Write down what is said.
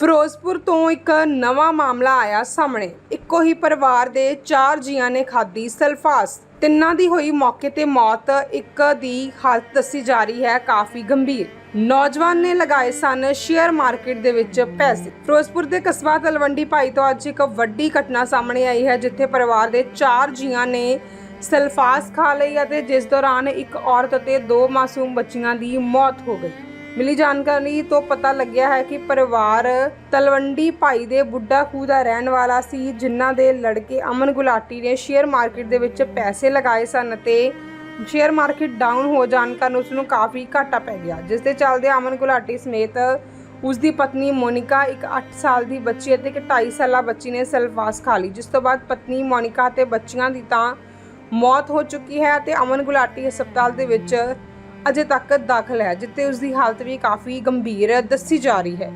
ਫਿਰੋਜ਼ਪੁਰ ਤੋਂ ਇੱਕ ਨਵਾਂ ਮਾਮਲਾ ਆਇਆ ਸਾਹਮਣੇ। ਇੱਕੋ ਹੀ ਪਰਿਵਾਰ ਦੇ ਚਾਰ ਜੀਆਂ ਨੇ ਖਾਧੀ ਸਲਫਾਸ। ਤਿੰਨਾਂ ਦੀ ਹੋਈ ਮੌਕੇ ਤੇ ਮੌਤ, ਇੱਕ ਦੀ ਹਾਲਤ ਦੱਸੀ ਜਾ ਰਹੀ ਹੈ ਕਾਫੀ ਗੰਭੀਰ। ਨੌਜਵਾਨ ਨੇ ਲਗਾਏ ਸਨ ਸ਼ੇਅਰ ਮਾਰਕੀਟ ਦੇ ਵਿੱਚ ਪੈਸੇ। ਫਿਰੋਜ਼ਪੁਰ ਦੇ ਕਸਬਾ ਤਲਵੰਡੀ ਭਾਈ ਤੋਂ ਅੱਜ ਇੱਕ ਵੱਡੀ ਘਟਨਾ ਸਾਹਮਣੇ ਆਈ ਹੈ, ਜਿੱਥੇ ਪਰਿਵਾਰ ਦੇ ਚਾਰ ਜੀਆਂ ਨੇ ਸਲਫਾਸ ਖਾ ਲਈ ਅਤੇ ਜਿਸ ਦੌਰਾਨ ਇੱਕ ਔਰਤ ਅਤੇ ਦੋ ਮਾਸੂਮ ਬੱਚੀਆਂ ਦੀ ਮੌਤ ਹੋ ਗਈ। ਮਿਲੀ ਜਾਣਕਾਰੀ ਤੋਂ ਪਤਾ ਲੱਗਿਆ ਹੈ ਕਿ ਪਰਿਵਾਰ ਤਲਵੰਡੀ ਭਾਈ ਦੇ ਬੁੱਢਾ ਖੂਹ ਦਾ ਰਹਿਣ ਵਾਲਾ ਸੀ, ਜਿਨ੍ਹਾਂ ਦੇ ਲੜਕੇ ਅਮਨ ਗੁਲਾਟੀ ਨੇ ਸ਼ੇਅਰ ਮਾਰਕੀਟ ਦੇ ਵਿੱਚ ਪੈਸੇ ਲਗਾਏ ਸਨ ਅਤੇ ਸ਼ੇਅਰ ਮਾਰਕੀਟ ਡਾਊਨ ਹੋ ਜਾਣ ਕਾਰਨ ਉਸ ਨੂੰ ਕਾਫੀ ਘਾਟਾ ਪੈ ਗਿਆ। ਜਿਸ ਦੇ ਚੱਲਦੇ ਅਮਨ ਗੁਲਾਟੀ ਸਮੇਤ ਉਸ ਦੀ ਪਤਨੀ ਮੋਨਿਕਾ ਇੱਕ 8 ਸਾਲ ਦੀ ਬੱਚੀ ਅਤੇ ਇੱਕ 2.5 ਸਾਲਾ ਬੱਚੀ ਨੇ ਸਲਫਾਸ ਖਾ ਲਈ, ਜਿਸ ਤੋਂ ਬਾਅਦ ਪਤਨੀ ਮੋਨਿਕਾ ਅਤੇ ਬੱਚੀਆਂ ਦੀ ਤਾਂ ਮੌਤ ਹੋ ਚੁੱਕੀ ਹੈ ਅਤੇ ਅਮਨ ਗੁਲਾਟੀ ਹਸਪਤਾਲ ਦੇ ਵਿੱਚ ਅਜੇ ਤੱਕ ਦਾਖਲ ਹੈ, ਜਿੱਥੇ ਉਸ ਦੀ ਹਾਲਤ ਵੀ ਕਾਫੀ ਗੰਭੀਰ ਦੱਸੀ ਜਾ ਰਹੀ ਹੈ।